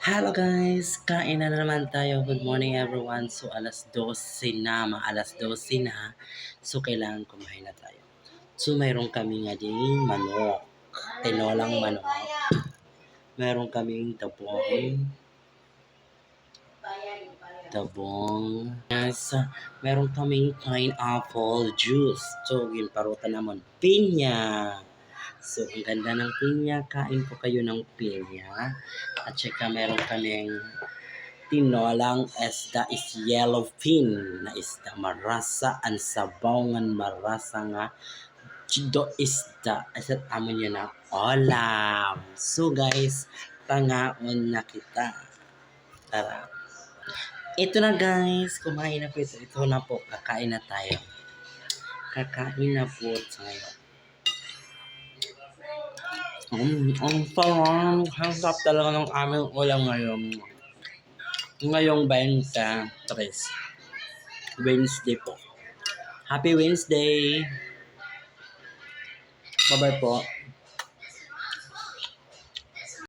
Hello guys! Kain na naman tayo. Good morning everyone. So alas 12 na, mga alas 12 na. So kailangan kumain na tayo. So mayroon kami nga ding manok. Tinolang manok. Meron kaming tabong. Tabong. Yes, meron kaming pineapple juice. So gimparutan naman pinya. So, ang ganda ng pinya. Kain po kayo ng pinya. At saka meron kaming tinolang isda is yellowfin na isda. Marasa ang sabawngan marasa nga. Chido isda. Asat amon yun na olam. So guys tangaon na kita. Tara. Ito na guys. Kumain na po ito. Ito na po. Kakain na tayo. Kakain na po sa Mm, ang sarap. Ang sarap talaga ng aming ulam ngayon. Ngayong 23. Wednesday po. Happy Wednesday! Bye-bye po.